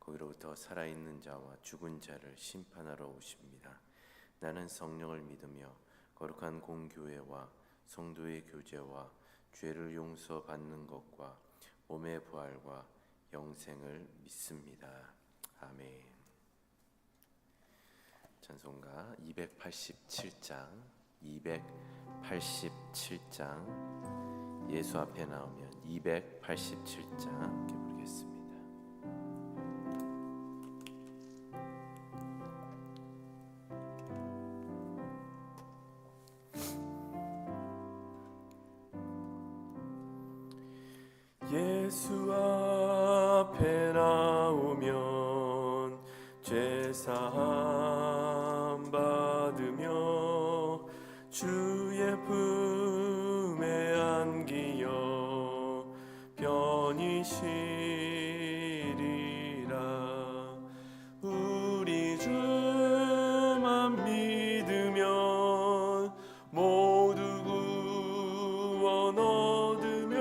거기로부터 살아있는 자와 죽은 자를 심판하러 오십니다. 나는 성령을 믿으며 거룩한 공교회와 성도의 교제와 죄를 용서받는 것과 몸의 부활과 영생을 믿습니다. 아멘. 찬송가 287장 287장 예수 앞에 나오면 287장 함께 부르겠습니다. 구원 얻으며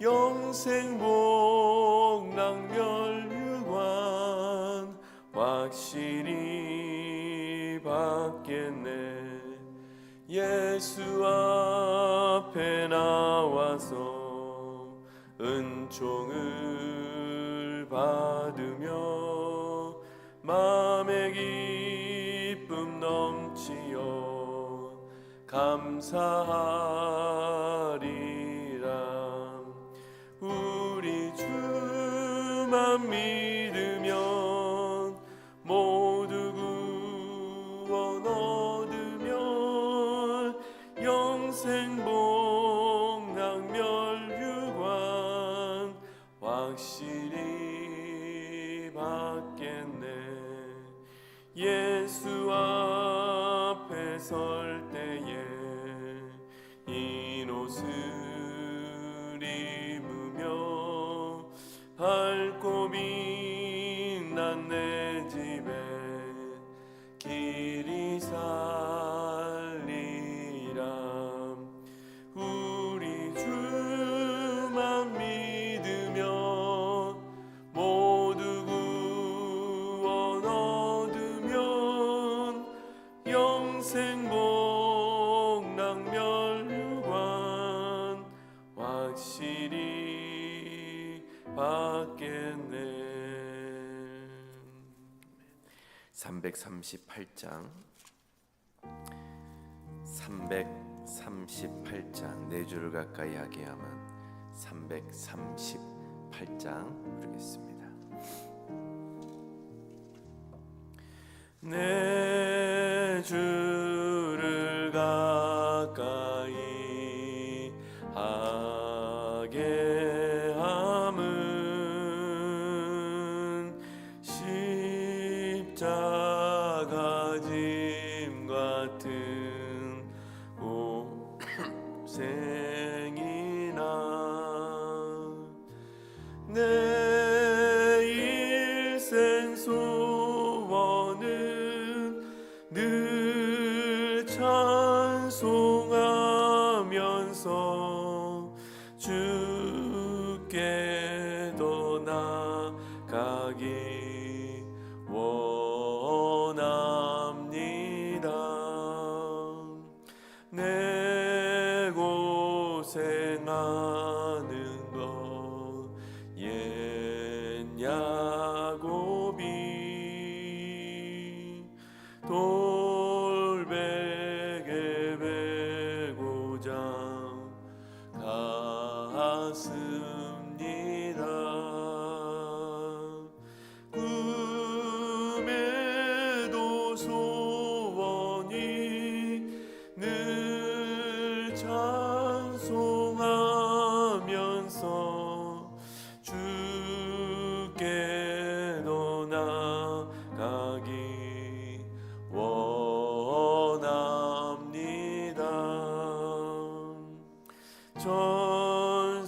영생 복락 멸류관 확실히 받겠네. 예수 앞에 나와서 감사하리라. 우리 주만 믿으면 모두 구원 얻으면 영생 복락 멸류관 확실히 받겠네. 예수 앞에 설 338장. 338장. 네 줄을 가까이 하게 하면 338장 부르겠습니다. 내주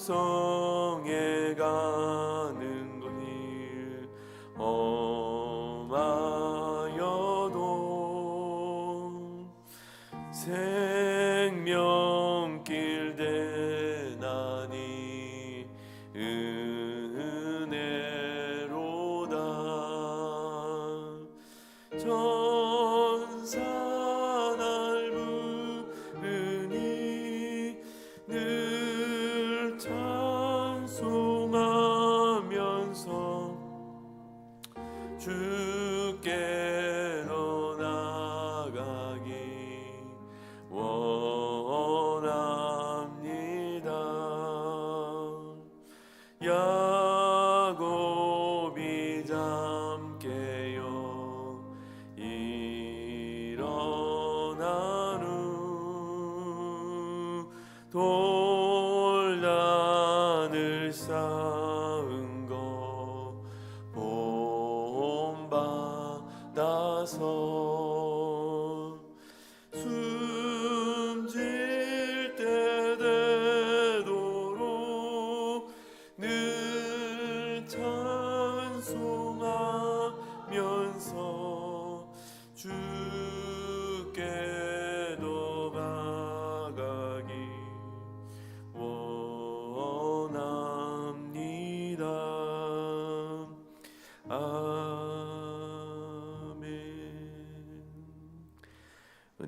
성에 가. 야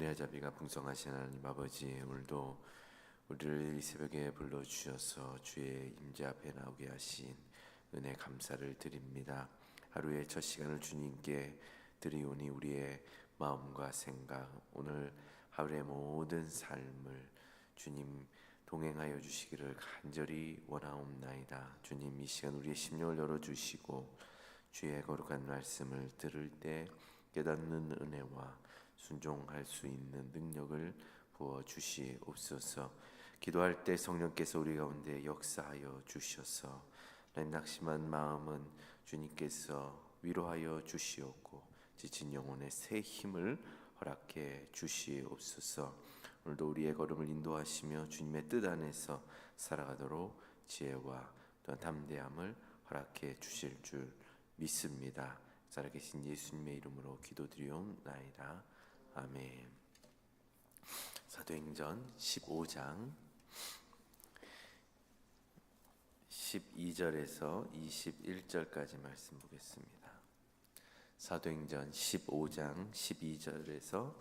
은혜와 자비가 풍성하신 하나님 아버지 오늘도 우리를 이 새벽에 불러 주셔서 주의 임재 앞에 나오게 하신 은혜 감사를 드립니다. 하루의 첫 시간을 주님께 드리오니 우리의 마음과 생각 오늘 하루의 모든 삶을 주님 동행하여 주시기를 간절히 원하옵나이다. 주님 이 시간 우리의 심령을 열어 주시고 주의 거룩한 말씀을 들을 때 깨닫는 은혜와 순종할 수 있는 능력을 부어 주시옵소서. 기도할 때 성령께서 우리 가운데 역사하여 주셔서 하나님 낙심한 마음은 주님께서 위로하여 주시옵고 지친 영혼의 새 힘을 허락해 주시옵소서. 오늘도 우리의 걸음을 인도하시며 주님의 뜻 안에서 살아가도록 지혜와 또한 담대함을 허락해 주실 줄 믿습니다. 살아계신 예수님의 이름으로 기도드리옵나이다. 아멘. 사도행전 15장 12절에서 21절까지 말씀 보겠습니다. 사도행전 15장 12절에서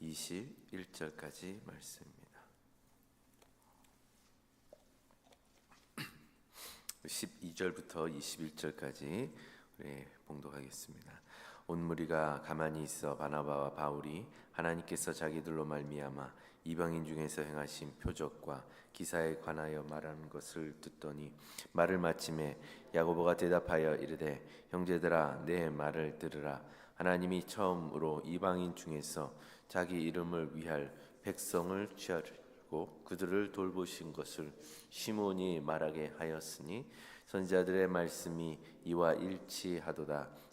21절까지 말씀입니다. 12절부터 21절까지 우리 봉독하겠습니다. 온 무리가 가만히 있어 바나바와 바울이 하나님께서 자기들로 말미암아 이방인 중에서 행하신 표적과 기사에 관하여 말하는 것을 듣더니 말을 마침에 야고보가 대답하여 이르되 형제들아 내 말을 들으라. 하나님이 처음으로 이방인 중에서 자기 이름을 위할 백성을 취하고 그들을 돌보신 것을 시몬이 말하게 하였으니 선지자들의 말씀이 이와 일치하도다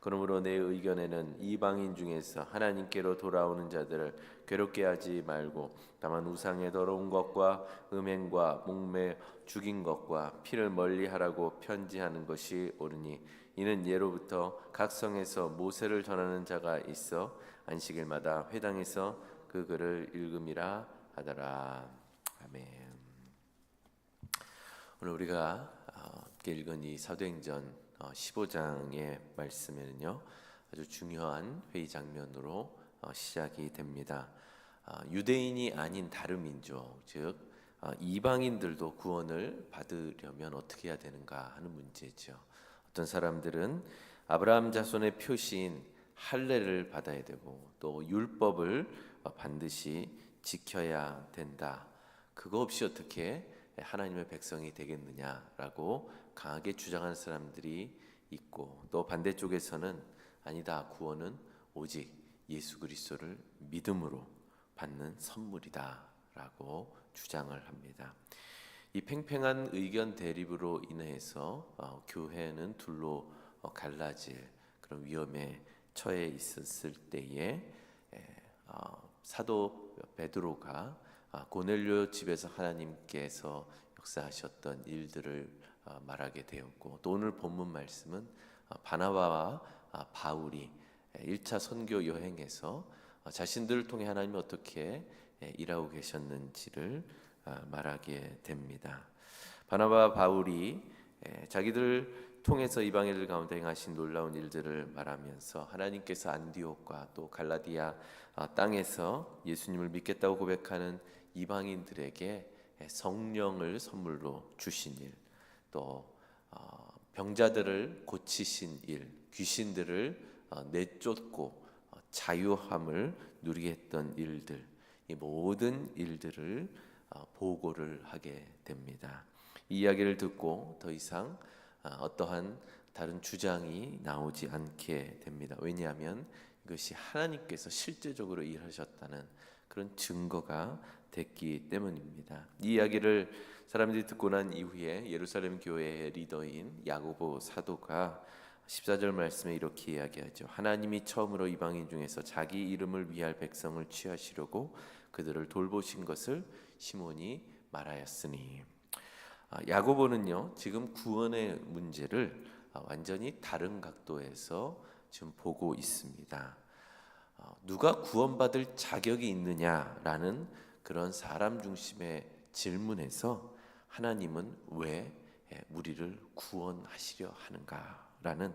그러므로 내 의견에는 이방인 중에서 하나님께로 돌아오는 자들을 괴롭게 하지 말고 다만 우상의 더러운 것과 음행과 목매 죽인 것과 피를 멀리하라고 편지하는 것이 옳으니 이는 예로부터 각 성에서 모세를 전하는 자가 있어 안식일마다 회당에서 그 글을 읽음이라 하더라 아멘. 오늘 우리가 어, 읽은 이 사도행전 15장의 말씀에는요 아주 중요한 회의 장면으로 어, 시작이 됩니다. 아, 유대인이 아닌 다른 민족 즉 아, 이방인들도 구원을 받으려면 어떻게 해야 되는가 하는 문제죠. 어떤 사람들은 아브라함 자손의 표시인 할례를 받아야 되고 또 율법을 어, 반드시 지켜야 된다. 그거 없이 어떻게 하나님의 백성이 되겠느냐라고 강하게 주장하는 사람들이 있고 또 반대쪽에서는 아니다 구원은 오직 예수 그리스도를 믿음으로 받는 선물이다라고 주장을 합니다. 이 팽팽한 의견 대립으로 인해서 어, 교회는 둘로 어, 갈라질 그런 위험에 처해 있었을 때에 에, 어, 사도 베드로가 아, 고넬료 집에서 하나님께서 역사하셨던 일들을 어, 말하게 되었고 또 오늘 본문 말씀은 어, 바나바와 아, 바울이 1차 선교 여행에서 어, 자신들을 통해 하나님이 어떻게 예, 일하고 계셨는지를 아, 말하게 됩니다. 바나바와 바울이 예, 자기들 통해서 이방인들 가운데 행하신 놀라운 일들을 말하면서 하나님께서 안디옥과 또 갈라디아 아, 땅에서 예수님을 믿겠다고 고백하는 이방인들에게 예, 성령을 선물로 주신 일, 또 어, 병자들을 고치신 일, 귀신들을 어, 내쫓고 어, 자유함을 누리게 했던 일들, 이 모든 일들을 어, 보고를 하게 됩니다. 이 이야기를 듣고 더 이상 아, 어떠한 다른 주장이 나오지 않게 됩니다. 왜냐하면 이것이 하나님께서 실제적으로 일하셨다는 그런 증거가 됐기 때문입니다. 이 이야기를 사람들이 듣고 난 이후에 예루살렘 교회의 리더인 야고보 사도가 14절 말씀에 이렇게 이야기하죠. 하나님이 처음으로 이방인 중에서 자기 이름을 위할 백성을 취하시려고 그들을 돌보신 것을 시몬이 말하였으니 아, 야고보는요 지금 구원의 문제를 아, 완전히 다른 각도에서 지금 보고 있습니다. 어, 누가 구원받을 자격이 있느냐라는 그런 사람 중심의 질문에서 하나님은 왜 예, 우리를 구원하시려 하는가라는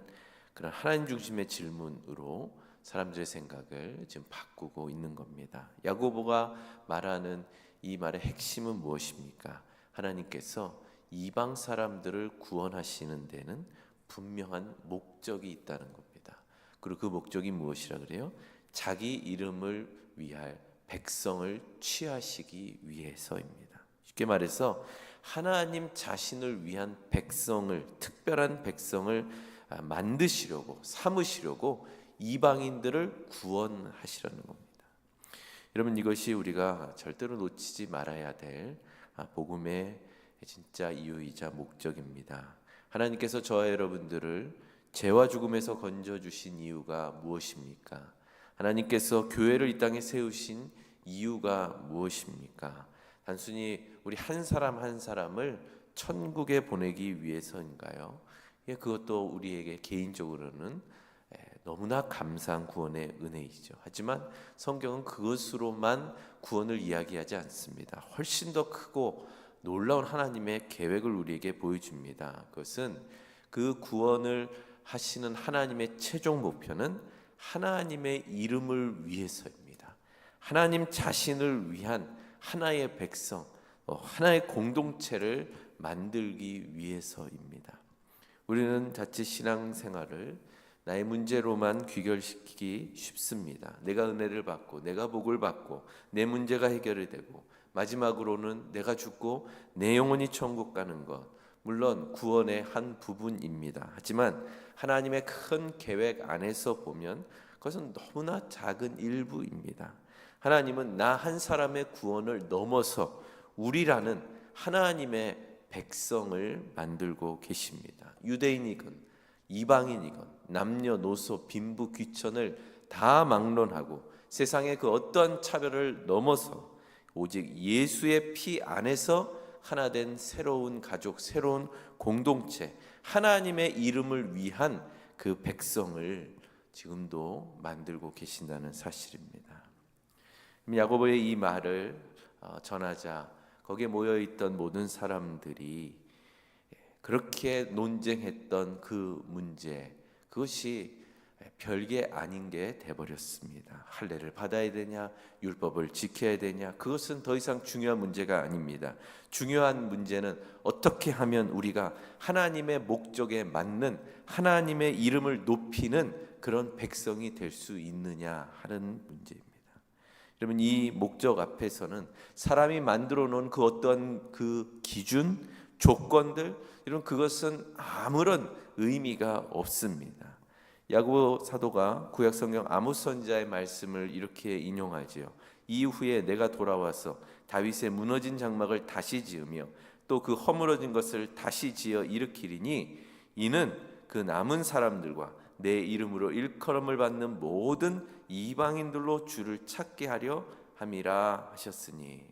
그런 하나님 중심의 질문으로 사람들의 생각을 지금 바꾸고 있는 겁니다. 야고보가 말하는 이 말의 핵심은 무엇입니까? 하나님께서 이방 사람들을 구원하시는 데는 분명한 목적이 있다는 겁니다. 그리고 그 목적이 무엇이라 그래요? 자기 이름을 위할 백성을 취하시기 위해서입니다. 쉽게 말해서 하나님 자신을 위한 백성을 특별한 백성을 아, 만드시려고 삼으시려고 이방인들을 구원하시라는 겁니다. 여러분 이것이 우리가 절대로 놓치지 말아야 될 아, 복음의 진짜 이유이자 목적입니다. 하나님께서 저와 여러분들을 죄와 죽음에서 건져 주신 이유가 무엇입니까? 하나님께서 교회를 이 땅에 세우신 이유가 무엇입니까? 단순히 우리 한 사람 한 사람을 천국에 보내기 위해서인가요? 예, 그것도 우리에게 개인적으로는 예, 너무나 감사한 구원의 은혜이죠. 하지만 성경은 그것으로만 구원을 이야기하지 않습니다. 훨씬 더 크고 놀라운 하나님의 계획을 우리에게 보여줍니다. 그것은 그 구원을 하시는 하나님의 최종 목표는 하나님의 이름을 위해서입니다. 하나님 자신을 위한 하나의 백성, 어, 하나의 공동체를 만들기 위해서입니다. 우리는 자칫 신앙생활을 나의 문제로만 귀결시키기 쉽습니다. 내가 은혜를 받고 내가 복을 받고 내 문제가 해결이 되고 마지막으로는 내가 죽고 내 영혼이 천국 가는 것 물론 구원의 한 부분입니다. 하지만 하나님의 큰 계획 안에서 보면 그것은 너무나 작은 일부입니다. 하나님은 나 한 사람의 구원을 넘어서 우리라는 하나님의 백성을 만들고 계십니다. 유대인이건 이방인이건 남녀노소 빈부 귀천을 다 막론하고 세상의 그 어떠한 차별을 넘어서 오직 예수의 피 안에서 하나 된 새로운 가족, 새로운 공동체, 하나님의 이름을 위한 그 백성을 지금도 만들고 계신다는 사실입니다. 야고보의 이 말을 어, 전하자 거기에 모여 있던 모든 사람들이 그렇게 논쟁했던 그 문제 그것이 별게 아닌 게 돼버렸습니다. 할례를 받아야 되냐, 율법을 지켜야 되냐, 그것은 더 이상 중요한 문제가 아닙니다. 중요한 문제는 어떻게 하면 우리가 하나님의 목적에 맞는 하나님의 이름을 높이는 그런 백성이 될 수 있느냐 하는 문제입니다. 여러분 이 목적 앞에서는 사람이 만들어 놓은 그 어떤 그 기준, 조건들 이런 그것은 아무런 의미가 없습니다. 야고보 사도가 구약 성경 아모스 선지자의 말씀을 이렇게 인용하지요. 이후에 내가 돌아와서 다윗의 무너진 장막을 다시 지으며 또 그 허물어진 것을 다시 지어 일으키리니 이는 그 남은 사람들과 내 이름으로 일컬음을 받는 모든 이방인들로 주를 찾게 하려 함이라 하셨으니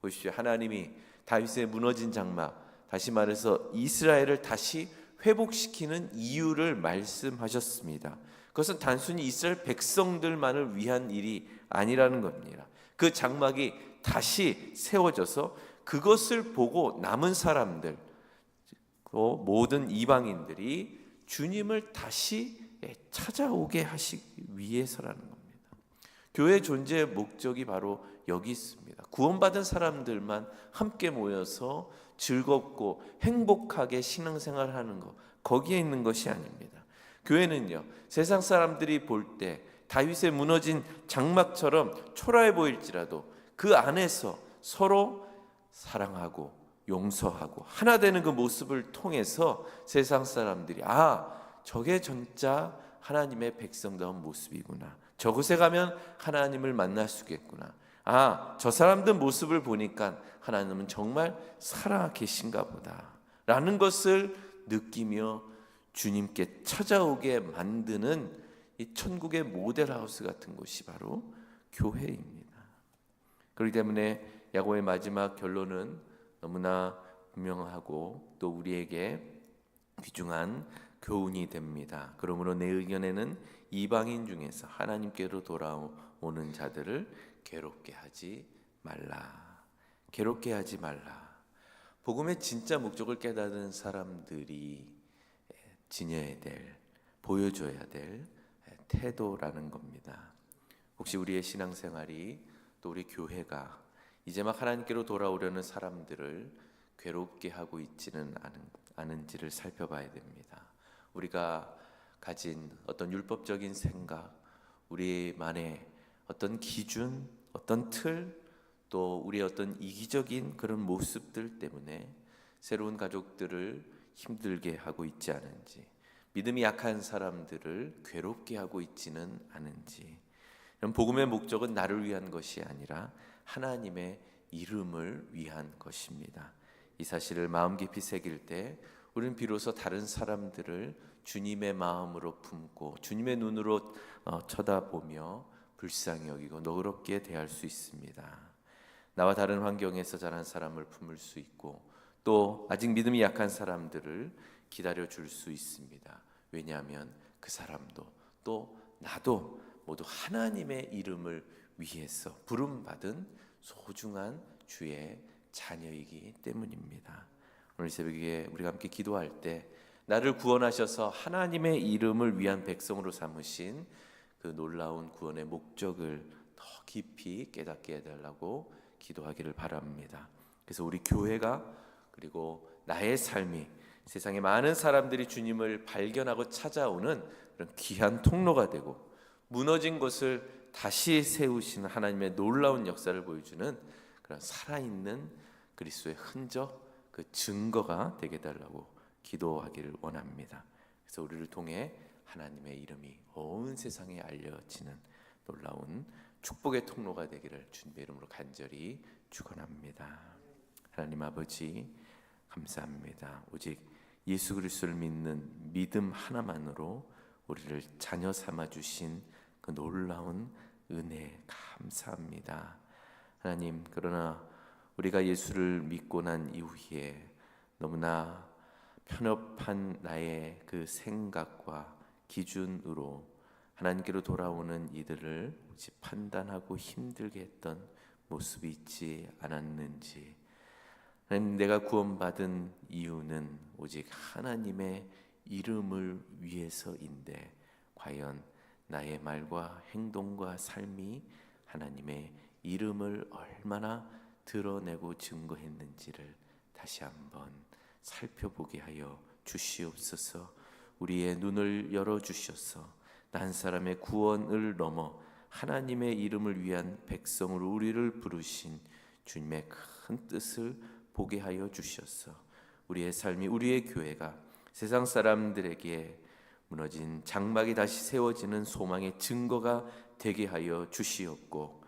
보십시오 하나님이 다윗의 무너진 장막 다시 말해서 이스라엘을 다시 회복시키는 이유를 말씀하셨습니다. 그것은 단순히 이스라엘 백성들만을 위한 일이 아니라는 겁니다. 그 장막이 다시 세워져서 그것을 보고 남은 사람들, 또 모든 이방인들이 주님을 다시 찾아오게 하시기 위해서라는 겁니다. 교회 존재의 목적이 바로 여기 있습니다. 구원받은 사람들만 함께 모여서 즐겁고 행복하게 신앙생활 하는 것 거기에 있는 것이 아닙니다. 교회는요 세상 사람들이 볼 때 다윗의 무너진 장막처럼 초라해 보일지라도 그 안에서 서로 사랑하고 용서하고 하나 되는 그 모습을 통해서 세상 사람들이 아 저게 진짜 하나님의 백성다운 모습이구나. 저곳에 가면 하나님을 만날 수 있겠구나. 아, 저 사람들 모습을 보니까 하나님은 정말 살아 계신가 보다. 라는 것을 느끼며 주님께 찾아오게 만드는 이 천국의 모델하우스 같은 곳이 바로 교회입니다. 그렇기 때문에 야고의 마지막 결론은 너무나 분명하고 또 우리에게 귀중한 교훈이 됩니다. 그러므로 내 의견에는 이방인 중에서 하나님께로 돌아오는 자들을 괴롭게 하지 말라. 괴롭게 하지 말라. 복음의 진짜 목적을 깨닫는 사람들이 지녀야 될, 보여줘야 될 태도라는 겁니다. 혹시 우리의 신앙생활이 또 우리 교회가 이제 막 하나님께로 돌아오려는 사람들을 괴롭게 하고 있지는 않은, 않은지를 살펴봐야 됩니다. 우리가 가진 어떤 율법적인 생각, 우리만의 어떤 기준, 어떤 틀, 또 우리의 어떤 이기적인 그런 모습들 때문에 새로운 가족들을 힘들게 하고 있지 않은지, 믿음이 약한 사람들을 괴롭게 하고 있지는 않은지, 이런 복음의 목적은 나를 위한 것이 아니라 하나님의 이름을 위한 것입니다. 이 사실을 마음 깊이 새길 때 우리는 비로소 다른 사람들을 주님의 마음으로 품고 주님의 눈으로 어, 쳐다보며 불쌍히 여기고 너그럽게 대할 수 있습니다. 나와 다른 환경에서 자란 사람을 품을 수 있고 또 아직 믿음이 약한 사람들을 기다려 줄 수 있습니다. 왜냐하면 그 사람도 또 나도 모두 하나님의 이름을 위해서 부름 받은 소중한 주의 자녀이기 때문입니다. 오늘 새벽에 우리가 함께 기도할 때 나를 구원하셔서 하나님의 이름을 위한 백성으로 삼으신 그 놀라운 구원의 목적을 더 깊이 깨닫게 해달라고 기도하기를 바랍니다. 그래서 우리 교회가 그리고 나의 삶이 세상에 많은 사람들이 주님을 발견하고 찾아오는 그런 귀한 통로가 되고 무너진 것을 다시 세우시는 하나님의 놀라운 역사를 보여주는 그런 살아있는 그리스도의 흔적, 그 증거가 되게 달라고 기도하기를 원합니다. 그래서 우리를 통해 하나님의 이름이 온 세상에 알려지는 놀라운 축복의 통로가 되기를 주님의 이름으로 간절히 축원합니다. 하나님 아버지 감사합니다. 오직 예수 그리스도를 믿는 믿음 하나만으로 우리를 자녀 삼아 주신 그 놀라운 은혜 감사합니다. 하나님 그러나 우리가 예수를 믿고 난 이후에 너무나 편협한 나의 그 생각과 기준으로 하나님께로 돌아오는 이들을 판단하고 힘들게 했던 모습이 있지 않았는지 하나님 내가 구원받은 이유는 오직 하나님의 이름을 위해서인데 과연 나의 말과 행동과 삶이 하나님의 이름을 얼마나 드러내고 증거했는지를 다시 한번 살펴보게 하여 주시옵소서. 우리의 눈을 열어 주셔서 난 사람의 구원을 넘어 하나님의 이름을 위한 백성으로 우리를 부르신 주님의 큰 뜻을 보게 하여 주셔서 우리의 삶이 우리의 교회가 세상 사람들에게 무너진 장막이 다시 세워지는 소망의 증거가 되게 하여 주시옵고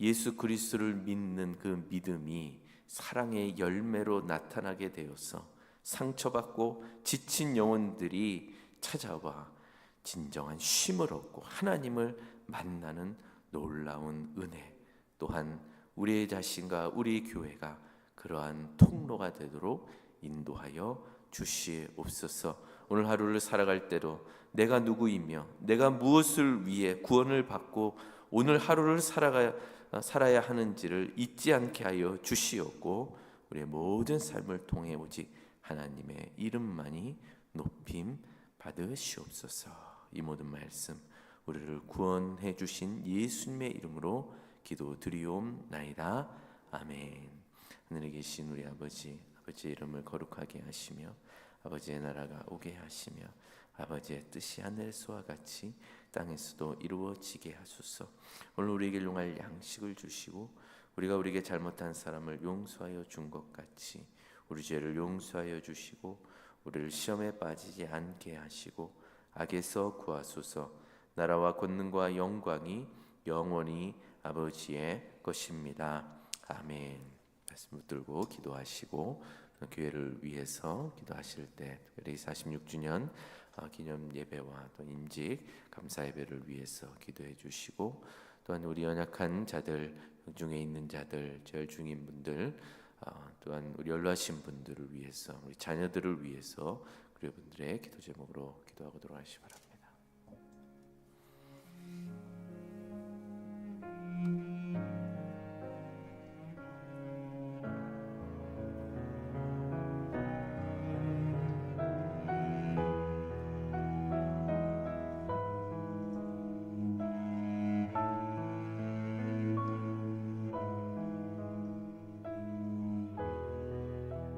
예수 그리스도를 믿는 그 믿음이 사랑의 열매로 나타나게 되어서 상처받고 지친 영혼들이 찾아와 진정한 쉼을 얻고 하나님을 만나는 놀라운 은혜 또한 우리의 자신과 우리 교회가 그러한 통로가 되도록 인도하여 주시옵소서. 오늘 하루를 살아갈 때도 내가 누구이며 내가 무엇을 위해 구원을 받고 오늘 하루를 살아가 살아야 하는지를 잊지 않게 하여 주시옵고 우리의 모든 삶을 통해 오직 하나님의 이름만이 높임 받으시옵소서. 이 모든 말씀 우리를 구원해 주신 예수님의 이름으로 기도드리옵나이다. 아멘. 하늘에 계신 우리 아버지, 아버지의 이름을 거룩하게 하시며 아버지의 나라가 오게 하시며 아버지의 뜻이 하늘에서와 같이 땅에서도 이루어지게 하소서. 오늘 우리에게 용할 양식을 주시고 우리가 우리에게 잘못한 사람을 용서하여 준 것 같이 우리 죄를 용서하여 주시고 우리를 시험에 빠지지 않게 하시고 악에서 구하소서. 나라와 권능과 영광이 영원히 아버지의 것입니다. 아멘. 말씀 붙들고 기도하시고 교회를 위해서 기도하실 때 특별히 46주년 어, 어, 기념 예배와 또 임직 감사 예배를 위해서 기도해 주시고 또한 우리 연약한 자들 중에 있는 자들 제일 중인 분들 어, 또한 우리 연로하신 분들을 위해서 우리 자녀들을 위해서 그리고 분들의 기도 제목으로 기도하고 돌아가시기 바랍니다.